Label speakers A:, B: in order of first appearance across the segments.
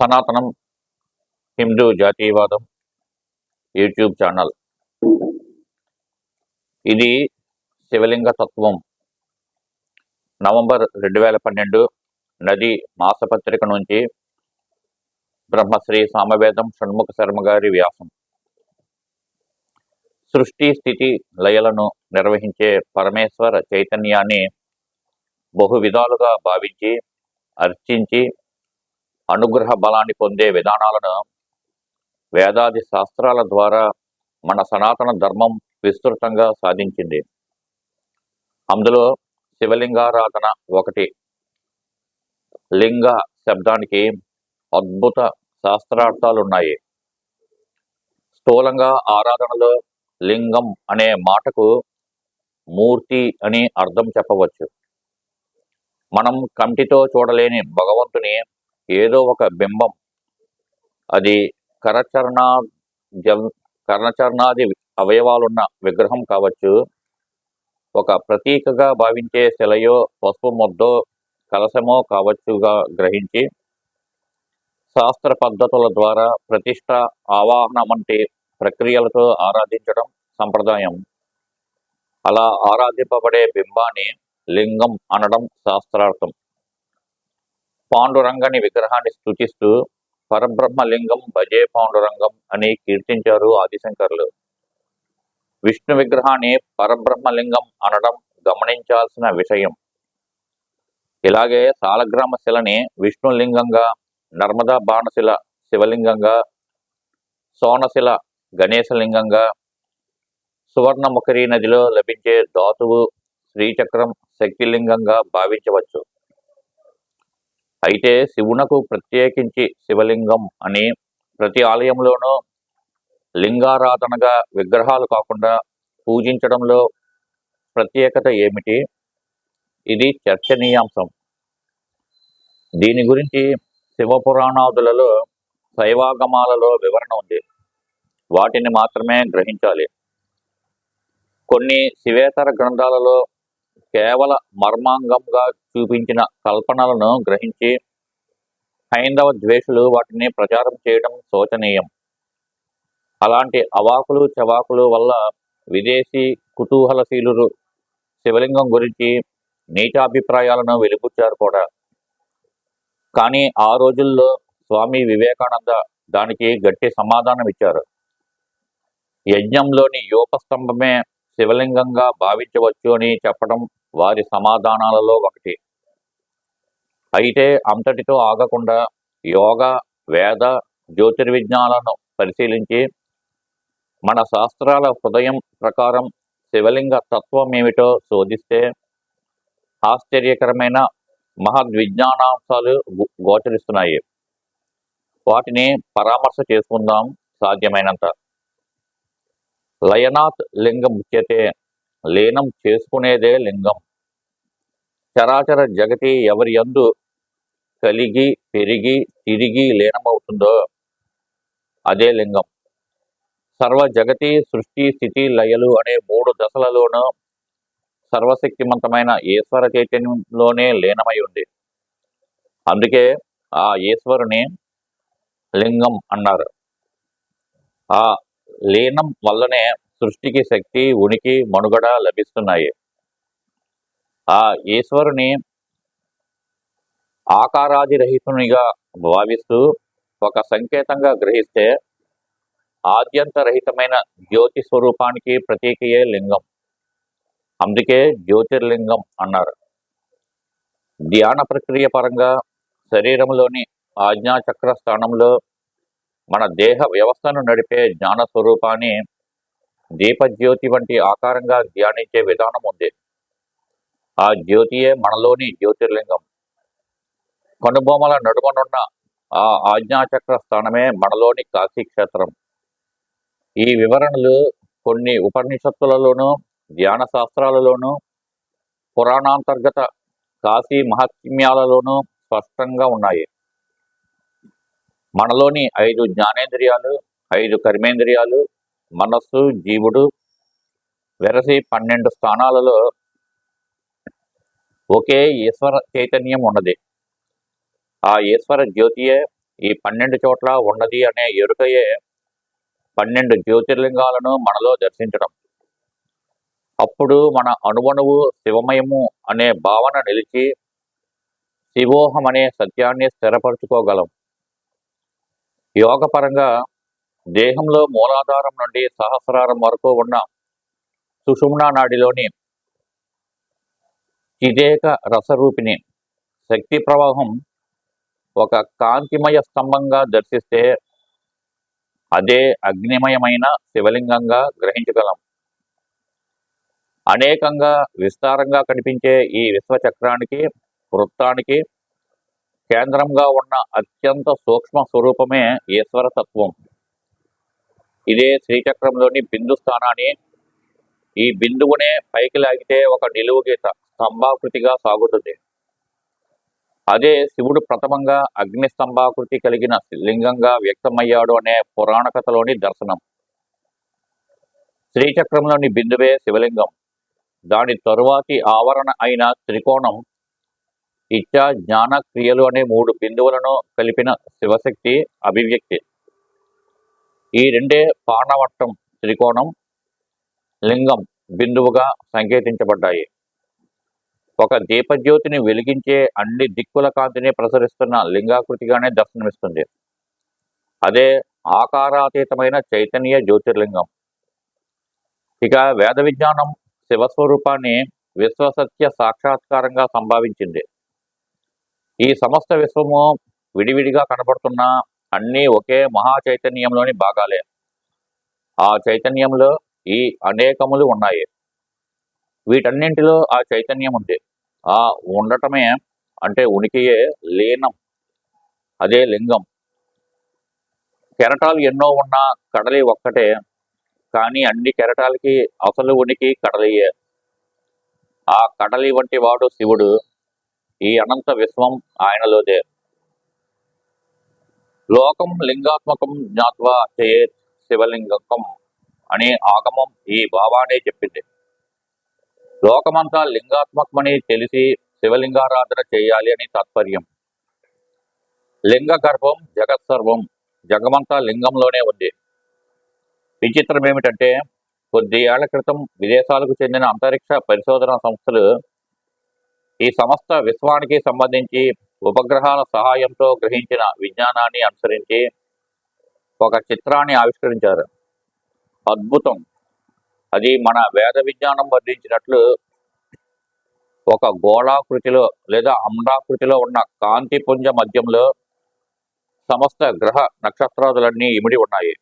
A: సనాతనం హిందూ జాతీయవాదం YouTube channel. ఇది శివలింగ తత్వం. నవంబర్ రెండు వేల పన్నెండు నది మాసపత్రిక నుంచి బ్రహ్మశ్రీ సామవేదం షణ్ముఖ శర్మ గారి వ్యాసం. సృష్టి స్థితి లయలను నిర్వహించే పరమేశ్వర చైతన్యాన్ని బహు విధాలుగా భావించి అర్చించి అనుగ్రహ బలాన్ని పొందే విధానాలను వేదాది శాస్త్రాల ద్వారా మన సనాతన ధర్మం విస్తృతంగా సాధించింది. అందులో శివలింగారాధన ఒకటి. లింగ శబ్దానికి అద్భుత శాస్త్రార్థాలు ఉన్నాయి స్థూలంగా ఆరాధనలో లింగం అనే మాటకు మూర్తి అని అర్థం చెప్పవచ్చు. మనం కంటితో చూడలేని భగవంతుని ఏదో ఒక బింబం. అది కరచరణ జల్ కర్ణచరణాది అవయవాలున్న విగ్రహం కావచ్చు. ఒక ప్రతీకగా భావించే శిలయో పసుపు ముద్దో కలశమో కావచ్చుగా గ్రహించి శాస్త్ర పద్ధతుల ద్వారా ప్రతిష్ట ఆవాహన వంటి ప్రక్రియలతో ఆరాధించడం సంప్రదాయం. అలా ఆరాధింపబడే బింబాన్ని లింగం అనడం శాస్త్రార్థం. పాండురంగని విగ్రహాన్ని సూచిస్తూ పరబ్రహ్మ లింగం భజే పాండురంగం అని కీర్తించారు ఆదిశంకర్లు. విష్ణు విగ్రహాన్ని పరబ్రహ్మలింగం అనడం గమనించాల్సిన విషయం. ఇలాగే సాలగ్రామ శిలని విష్ణులింగంగా నర్మదా బాణశిల శివలింగంగా సోనశిల గణేశలింగంగా సువర్ణముఖరి నదిలో లభించే ధాతువు శ్రీచక్రం శక్తిలింగంగా భావించవచ్చు. అయితే శివునకు ప్రత్యేకించి శివలింగం అని ప్రతి ఆలయంలోనూ లింగారాధనగా విగ్రహాలు కాకుండా పూజించడంలో ప్రత్యేకత ఏమిటి? ఇది చర్చనీయాంశం. దీని గురించి శివపురాణాదులలో శైవాగమాలలో వివరణ ఉంది. వాటిని మాత్రమే గ్రహించాలి. కొన్ని శివేతర గ్రంథాలలో కేవల మర్మాంగంగా చూపించిన కల్పనలను గ్రహించి హైందవ ద్వేషులు వాటిని ప్రచారం చేయడం శోచనీయం. అలాంటి అవాకులు చవాకులు వల్ల విదేశీ కుతూహలశీలు శివలింగం గురించి నీచాభిప్రాయాలను వెలిపుచ్చారు కూడా. కానీ ఆ రోజుల్లో స్వామి వివేకానంద దానికి గట్టి సమాధానం ఇచ్చారు యజ్ఞంలోని యోపస్తంభమే శివలింగంగా భావించవచ్చు అని చెప్పడం వారి సమాధానాలలో ఒకటి. అయితే అంతటితో ఆగకుండా యోగ వేద జ్యోతిర్విజ్ఞానాలను పరిశీలించి మన శాస్త్రాల హృదయం ప్రకారం శివలింగ తత్వం ఏమిటో శోధిస్తే ఆశ్చర్యకరమైన మహద్విజ్ఞానాంశాలు గో- గోచరిస్తున్నాయి. వాటిని పరామర్శ చేసుకుందాం సాధ్యమైనంత. లయనాథ్ లింగం ముఖ్యతే లీనం చేసుకునేదే లింగం. చరాచర జగతి ఎవరి యందు కలిగి పెరిగి తిరిగి లీనమవుతుందో అదే లింగం. సర్వ జగతి సృష్టి స్థితి లయలు అనే మూడు దశలలోనూ సర్వశక్తిమంతమైన ఈశ్వర చైతన్యంలోనే లీనమై ఉంది. అందుకే ఆ ఈశ్వరుని లింగం అన్నారు. ఆ లీనం వల్లనే సృష్టికి శక్తి ఉనికి మనుగడ లభిస్తున్నాయి. ఆ ఈశ్వరుని ఆకారాదిరహితునిగా భావిస్తూ ఒక సంకేతంగా గ్రహిస్తే ఆద్యంతరహితమైన జ్యోతి స్వరూపానికి ప్రతీకయే లింగం. అందుకే జ్యోతిర్లింగం అన్నారు. ధ్యాన ప్రక్రియ పరంగా శరీరంలోని ఆజ్ఞాచక్ర స్థానంలో మన దేహ వ్యవస్థను నడిపే జ్ఞాన స్వరూపాన్ని దీపజ్యోతి వంటి ఆకారంగా ధ్యానించే విధానం ఉంది. ఆ జ్యోతియే మనలోని జ్యోతిర్లింగం. కనుబొమ్మల నడుమనున్న ఆ ఆజ్ఞాచక్ర స్థానమే మనలోని కాశీ క్షేత్రం. ఈ వివరణలు కొన్ని ఉపనిషత్తులలోనూ ధ్యాన శాస్త్రాలలోనూ పురాణాంతర్గత కాశీ మహాత్మ్యాలలోనూ స్పష్టంగా ఉన్నాయి. మనలోని ఐదు జ్ఞానేంద్రియాలు ఐదు కర్మేంద్రియాలు మనస్సు జీవుడు వెరసి పన్నెండు స్థానాలలో ఒకే ఈశ్వర చైతన్యం ఉన్నది. ఆ ఈశ్వర జ్యోతియే ఈ పన్నెండు చోట్ల ఉన్నది అనే ఎరుకయే పన్నెండు జ్యోతిర్లింగాలను మనలో దర్శించడం. అప్పుడు మన అణువణువు శివమయము అనే భావన నిలిచి శివోహం అనే సత్యాన్ని స్థిరపరచుకోగలం. యోగపరంగా దేహంలో మూలాధారం నుండి సహస్రారం వరకు ఉన్న సుషుమ్నా నాడిలోని చిదేక రసరూపిణి. శక్తి ప్రవాహం ఒక కాంతిమయ స్తంభంగా దర్శిస్తే అదే అగ్నిమయమైన శివలింగంగా గ్రహించగలం. అనేకంగా విస్తారంగా కనిపించే ఈ విశ్వచక్రానికి వృత్తానికి కేంద్రంగా ఉన్న అత్యంత సూక్ష్మ స్వరూపమే ఈశ్వర తత్వం. ఇదే శ్రీచక్రంలోని బిందు స్థానాన్ని ఈ బిందువునే పైకి లాగితే ఒక నిలువు గీత స్తంభాకృతిగా సాగుతుంది. అదే శివుడు ప్రథమంగా అగ్ని స్తంభాకృతి కలిగిన లింగంగా వ్యక్తమయ్యాడు అనే పురాణ కథలోని దర్శనం. శ్రీచక్రంలోని బిందువే శివలింగం. దాని తరువాతి ఆవరణ అయిన త్రికోణం ఇచ్చా జ్ఞాన క్రియలు అనే మూడు బిందువులను కలిపిన శివశక్తి అభివ్యక్తి. ఈ రెండే పాణవట్టం త్రికోణం లింగం బిందువుగా సంకేతించబడ్డాయి. ఒక దీపజ్యోతిని వెలిగించే అన్ని దిక్కుల కాంతిని ప్రసరిస్తున్న లింగాకృతిగానే దర్శనమిస్తుంది. అదే ఆకారాతీతమైన చైతన్య జ్యోతిర్లింగం. ఇక వేద విజ్ఞానం శివస్వరూపాన్ని విశ్వసత్య సాక్షాత్కారంగా సంభావించింది. ఈ సమస్త విశ్వము విడివిడిగా కనబడుతున్న అన్నీ ఒకే మహా చైతన్యంలోని భాగాలే. ఆ చైతన్యంలో ఈ అనేకములు ఉన్నాయి. వీటన్నింటిలో ఆ చైతన్యం ఉంది. ఆ ఉండటమే అంటే ఉనికియే లీనం. అదే లింగం. కెరటాలు ఎన్నో ఉన్నా కడలి ఒక్కటే కానీ అన్ని కెరటాలకి అసలు ఉనికి కడలియే. ఆ కడలి వంటి వాడు శివుడు ఈ అనంత విశ్వం ఆయనలోదే. లోకం లింగాత్మకం జ్ఞాత్వా చేత్ శివలింగకం. అనే ఆగమం ఈ భావానే చెప్పింది. లోకమంతా లింగాత్మకమని తెలిసి శివలింగారాధన చేయాలి అని తాత్పర్యం. లింగ గర్భం జగత్ సర్వం జగమంతా లింగంలోనే ఉంది. విచిత్రం ఏమిటంటే కొద్ది ఏళ్ళ క్రితం విదేశాలకు చెందిన అంతరిక్ష పరిశోధన సంస్థలు ఈ సమస్త విశ్వానికి సంబంధించి ఉపగ్రహాల సహాయంతో గ్రహించిన విజ్ఞానాన్ని అనుసరించి ఒక చిత్రాన్ని ఆవిష్కరించారు. అద్భుతం. అది మన వేద విజ్ఞానం వర్ణించినట్లు ఒక గోళాకృతిలో లేదా అండాకృతిలో ఉన్న కాంతి పుంజ మధ్యంలో సమస్త గ్రహ నక్షత్రాదులన్నీ ఇమిడి ఉన్నాయి.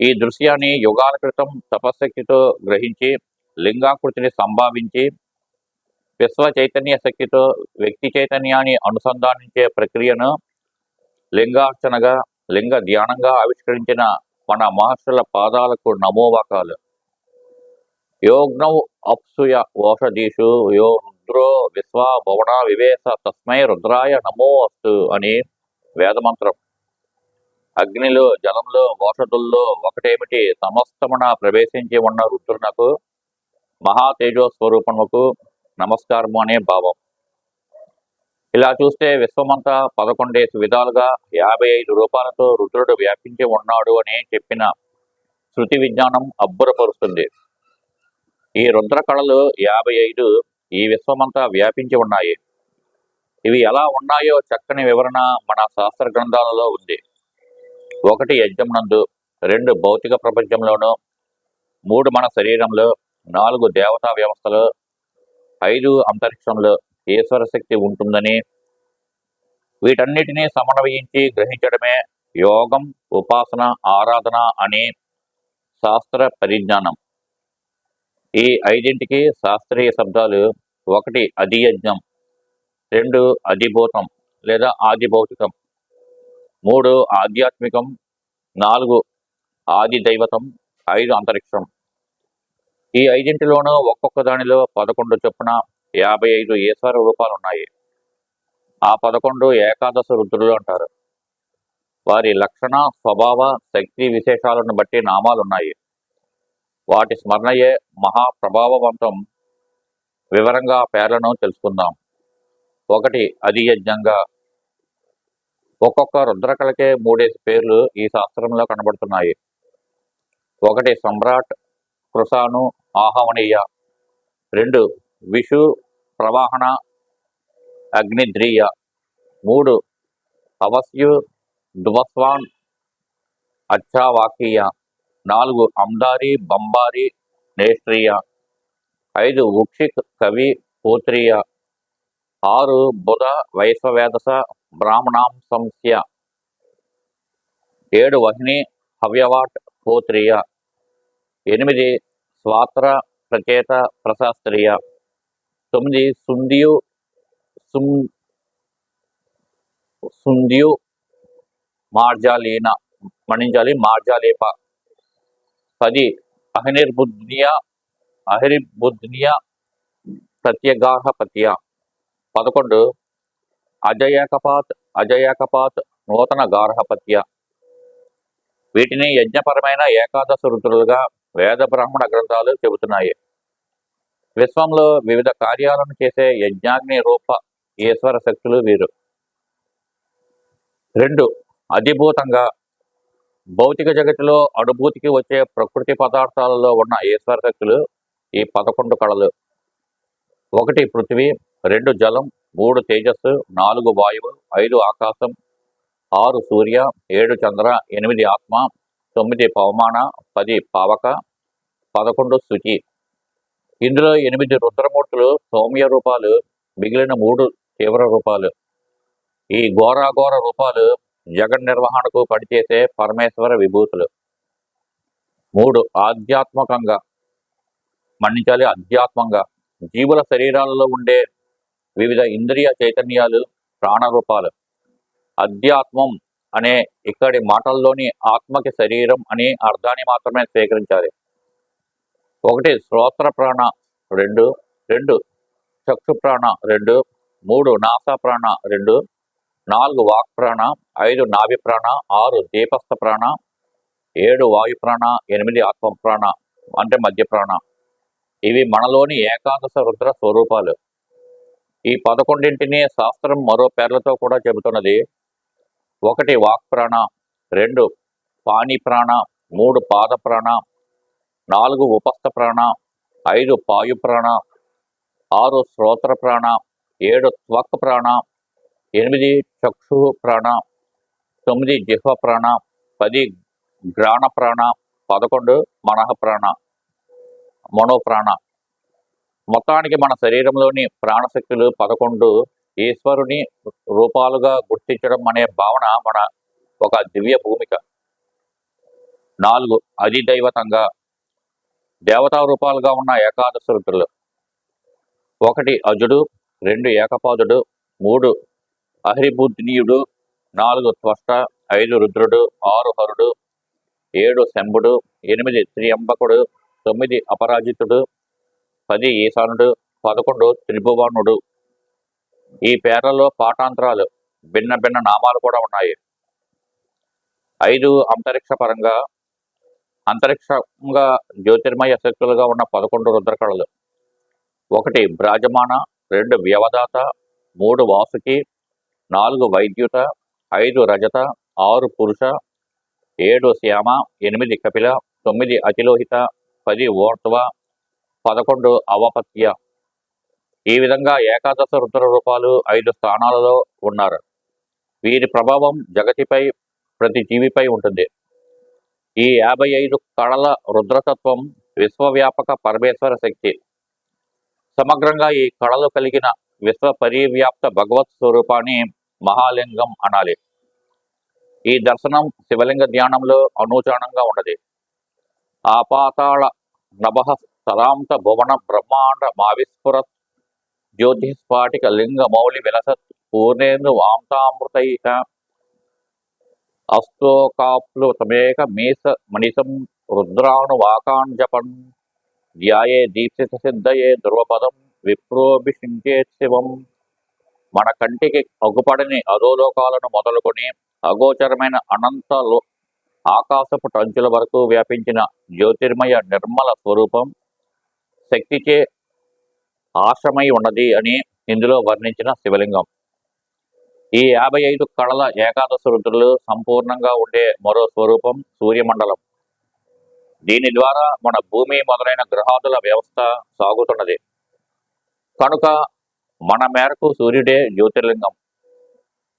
A: ఈ దృశ్యాన్ని యుగాల క్రితం తపశక్తితో గ్రహించి లింగాకృతిని సంభావించి విశ్వ చైతన్య శక్తితో వ్యక్తి చైతన్యాన్ని అనుసంధానించే ప్రక్రియను లింగార్చనగా లింగ ధ్యానంగా ఆవిష్కరించిన మన మహర్షుల పాదాలకు నమోవకాలు యోగ్నౌ అప్సుయ ఓషధీషు యో రుద్రో విశ్వ భవన వివేశ తస్మై రుద్రాయ నమో అస్తు అని వేదమంత్రం. అగ్నిలో జలంలో ఓషధుల్లో ఒకటేమిటి? సమస్తమున ప్రవేశించి ఉన్న రుద్రునకు మహా స్వరూపముకు నమస్కారము అనే భావం. ఇలా చూస్తే విశ్వమంతా పదకొండేసి విధాలుగా యాభై ఐదు రూపాలతో రుద్రుడు వ్యాపించి ఉన్నాడు అని చెప్పిన శృతి విజ్ఞానం అబ్బురపరుస్తుంది. ఈ రుద్ర కళలు యాభై ఐదు ఈ విశ్వమంతా వ్యాపించి ఉన్నాయి. ఇవి ఎలా ఉన్నాయో చక్కని వివరణ మన శాస్త్ర గ్రంథాలలో ఉంది. ఒకటి యజ్ఞమునందు నందు రెండు భౌతిక ప్రపంచంలోను మూడు మన శరీరంలో నాలుగు దేవతా వ్యవస్థలో ఐదు అంతరిక్షంలో ఈశ్వర శక్తి ఉంటుందని వీటన్నిటినీ సమన్వయించి గ్రహించడమే యోగం ఉపాసన ఆరాధన అనే శాస్త్ర పరిజ్ఞానం. ఈ ఐదింటికి శాస్త్రీయ శబ్దాలు ఒకటి అధియజ్ఞం రెండు అధిభూతం లేదా ఆదిభౌతికం మూడు ఆధ్యాత్మికం నాలుగు ఆది దైవతం ఐదు అంతరిక్షం. ఈ ఐదింటిలోనూ ఒక్కొక్క దానిలో పదకొండు చొప్పున యాభై ఐదు ఈశ్వర రూపాలు ఉన్నాయి ఆ పదకొండు ఏకాదశ రుద్రులు అంటారు. వారి లక్షణ స్వభావ శక్తి విశేషాలను బట్టి నామాలు ఉన్నాయి వాటి స్మరణయే మహా ప్రభావవంతం వివరంగా పేర్లను తెలుసుకుందాం. ఒకటి అధియజ్ఞంగా ఒక్కొక్క రుద్రకళకే మూడేసి పేర్లు ఈ శాస్త్రంలో కనబడుతున్నాయి. ఒకటి సమ్రాట్ కృషాను ఆహవనీయ. రెండు విషు ప్రవాహణ అగ్నిద్రియ మూడు అవస్యు దువస్వాన్ అచ్చావాకీయ నాలుగు అందారి బంబారి నేష్ట్రియ ఐదు ఉక్షిక్ కవి పోత్రియ ఆరు బుధ వైశ్వవేదస బ్రాహ్మణాంశంస్య ఏడు వహిని హవ్యవాట్ పోత్రియ ఎనిమిది స్వాత్ర ప్రచేత ప్రశాస్త్రియ తొమ్మిది సుందియు సుం సుందియు మార్జాలీన మణించాలి మార్జాలీప. పది అహినిర్బుద్నియ అహిర్బుద్నియ ప్రత్యగాహపత్య. పదకొండు అజయకపాత్ అజయకపాత్ నూతన గార్హపత్య. వీటిని యజ్ఞపరమైన ఏకాదశ రుద్రులుగా వేద బ్రాహ్మణ గ్రంథాలు చెబుతున్నాయి. విశ్వంలో వివిధ కార్యాలను చేసే యజ్ఞాగ్ని రూప ఈశ్వర శక్తులు వీరు. రెండు అధిభూతంగా భౌతిక జగతిలో అనుభూతికి వచ్చే ప్రకృతి పదార్థాలలో ఉన్న ఈశ్వర శక్తులు ఈ పదకొండు కళలు. ఒకటి పృథివీ రెండు జలం మూడు తేజస్సు నాలుగు వాయువు ఐదు ఆకాశం ఆరు సూర్య ఏడు చంద్ర ఎనిమిది ఆత్మ తొమ్మిది పవమాన పది పావక పదకొండు శుచి ఇందులో ఎనిమిది రుద్రమూర్తులు సౌమ్య రూపాలు మిగిలిన మూడు తీవ్ర రూపాలు. ఈ ఘోరాఘోర రూపాలు జగన్ నిర్వహణకు పనిచేసే పరమేశ్వర విభూతులు. మూడు ఆధ్యాత్మకంగా. మన్నించాలి అధ్యాత్మంగా జీవుల శరీరాలలో ఉండే వివిధ ఇంద్రియ చైతన్యాలు ప్రాణరూపాలు. అధ్యాత్మం అనే ఇక్కడి మాటల్లోని ఆత్మకి శరీరం అనే అర్థాన్ని మాత్రమే స్వీకరించాలి. ఒకటి శ్రోత్ర ప్రాణ రెండు రెండు చక్షు ప్రాణ రెండు మూడు నాసా ప్రాణ రెండు నాలుగు వాక్ ప్రాణ ఐదు నాభి ప్రాణ ఆరు దీపస్థ ప్రాణ ఏడు వాయు ప్రాణ ఎనిమిది ఆత్మ ప్రాణ అంటే మధ్య ప్రాణ. ఇవి మనలోని ఏకాదశ రుద్ర స్వరూపాలు. ఈ పదకొండింటిని శాస్త్రం మరో పేర్లతో కూడా చెబుతున్నది. ఒకటి వాక్ ప్రాణ రెండు పాణి ప్రాణ మూడు పాద ప్రాణ నాలుగు ఉపస్థ ప్రాణ ఐదు పాయు ప్రాణ ఆరు శ్రోత్ర ప్రాణ ఏడు త్వక్ ప్రాణ ఎనిమిది చక్షు ప్రాణ తొమ్మిది జిహ్వ ప్రాణ పది గ్రాణ ప్రాణ పదకొండు మనః ప్రాణ మనోప్రాణ మొత్తానికి మన శరీరంలోని ప్రాణశక్తులు పదకొండు ఈశ్వరుని రూపాలుగా గుర్తించడం అనే భావన మన ఒక దివ్య భూమిక. నాలుగు అధిదైవతంగా దేవతా రూపాలుగా ఉన్న ఏకాదశ రుద్రులు ఒకటి అజుడు రెండు ఏకపాదుడు మూడు అహరిబుద్నీయుడు నాలుగు త్వష్ట ఐదు రుద్రుడు ఆరు హరుడు ఏడు శంభుడు ఎనిమిది త్రియంబకుడు తొమ్మిది అపరాజితుడు పది ఈశానుడు పదకొండు త్రిభువనుడు. ఈ పేర్లలో పాఠాంతరాలు భిన్న భిన్న నామాలు కూడా ఉన్నాయి. ఐదు అంతరిక్ష పరంగా అంతరిక్షంగా జ్యోతిర్మయ శక్తులుగా ఉన్న పదకొండు రుద్రకళలు. ఒకటి బ్రాజమాన రెండు వ్యవదాత మూడు వాసుకి నాలుగు వైద్యుత ఐదు రజత ఆరు పురుష ఏడు శ్యామ ఎనిమిది కపిల తొమ్మిది అతిలోహిత పది ఓర్త్వ పదకొండు అవపత్య. ఈ విధంగా ఏకాదశ రుద్ర రూపాలు ఐదు స్థానాలలో ఉన్నారు. వీరి ప్రభావం జగతిపై ప్రతి జీవిపై ఉంటుంది. ఈ యాభై ఐదు కళల రుద్రతత్వం విశ్వవ్యాపక పరమేశ్వర శక్తి. సమగ్రంగా ఈ కళలు కలిగిన విశ్వ పరివ్యాప్త భగవత్ స్వరూపాన్ని మహాలింగం అనాలి. ఈ దర్శనం శివలింగ ధ్యానంలో అనూచానంగా ఉన్నది. ఆపాతాళ నభ సరాంత భువన బ్రహ్మాండ మావిస్ఫురత్ జ్యోతిస్ఫాటిక లింగ మౌలి విలసత్ పూర్ణేందు వాంతామృతై అస్తోకాప్లు తమేక మీస మణిసం రుద్రాణు వాకాన్ జపన్ ధ్యాయే దీప్సిత సిద్ధయే ధ్రువపదం విప్రోభిషించేత్ శివం మన కంటికి అగుపడని అధోలోకాలను మొదలుకొని అగోచరమైన అనంత ఆకాశపు టంచుల వరకు వ్యాపించిన జ్యోతిర్మయ నిర్మల స్వరూపం శక్తిచే ఆశ్రమై ఉన్నది అని ఇందులో వర్ణించిన శివలింగం। ఈ యాభై ఐదు కళల ఏకాదశ రుద్రులు సంపూర్ణంగా ఉండే మరో స్వరూపం సూర్యమండలం. దీని ద్వారా మన భూమి మొదలైన గ్రహాదుల వ్యవస్థ సాగుతున్నది. కనుక మన మేరకు సూర్యుడే జ్యోతిర్లింగం.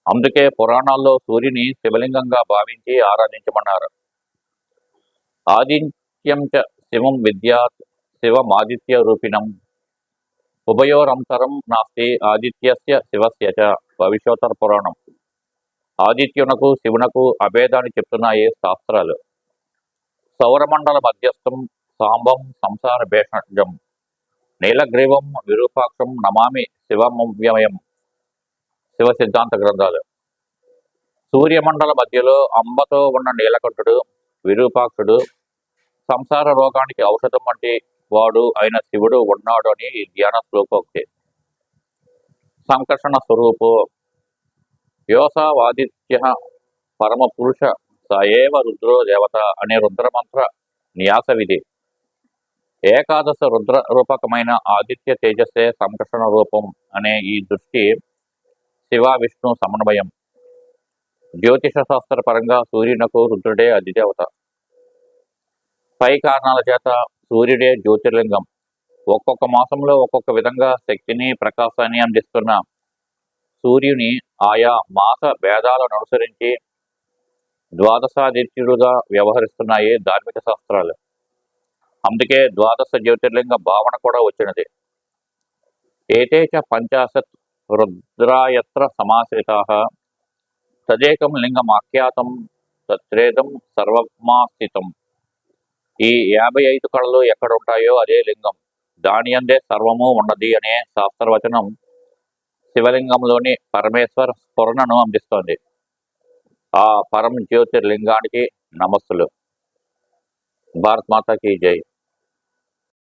A: అందుకే పురాణాల్లో సూర్యుని శివలింగంగా భావించి ఆరాధించమన్నారు. ఆదిత్యం చ శివం విద్యాత్ శివమాదిత్య రూపిణం ఉభయోరంతరం నాస్తి ఆదిత్యస్య శివస్య చ భవిష్యోత్తర పురాణం ఆదిత్యునకు శివునకు అభేదాన్ని చెప్తున్నాయి శాస్త్రాలు। సౌరమండల మధ్యస్థం సాంబం సంసార భేషజం। నీలగ్రీవం విరూపాక్షం నమామి శివమవ్యమయం। శివ సిద్ధాంత గ్రంథాలు। సూర్యమండల మధ్యలో అంబతో ఉన్న నీలకంఠుడు విరూపాక్షుడు సంసార రోగానికి ఔషధం వంటి వాడు అయిన శివుడు ఉన్నాడు అని ధ్యాన శ్లోకోక్తి సంకర్షణ స్వరూపో. యోసావాదిత్య పరమ పురుష సయేవ రుద్రో దేవత అనే రుద్రమంత్ర న్యాస విధి ఏకాదశ రుద్ర రూపకమైన ఆదిత్య తేజస్సే సంకర్షణ రూపం అనే ఈ దృష్టి శివ విష్ణు సమన్వయం. జ్యోతిష శాస్త్ర పరంగా సూర్యునకు రుద్రుడే అధిదేవత. పై కారణాల చేత సూర్యుడే జ్యోతిర్లింగం. ఒక్కొక్క మాసంలో ఒక్కొక్క విధంగా శక్తిని ప్రకాశాన్ని అందిస్తున్న సూర్యుని ఆయా మాస భేదాలను అనుసరించి ద్వాదశాదిత్యుడుగా వ్యవహరిస్తున్నాయి ధార్మిక శాస్త్రాలు. అందుకే ద్వాదశ జ్యోతిర్లింగ భావన కూడా వచ్చినది. ఏతే చ పంచాశత్ రుద్రాయత్ర సమాశ్రితా తదేకం లింగమాఖ్యాతం తత్రేదం సర్వమాస్థితం ఈ యాభై ఐదు కళలు ఎక్కడ ఉంటాయో అదే లింగం. దాని అందే సర్వము ఉన్నది అనే శాస్త్రవచనం శివలింగంలోని పరమేశ్వర స్ఫురణను అందిస్తోంది. ఆ పరం జ్యోతిర్లింగానికి నమస్సులు. భారత్ మాతాకి జై.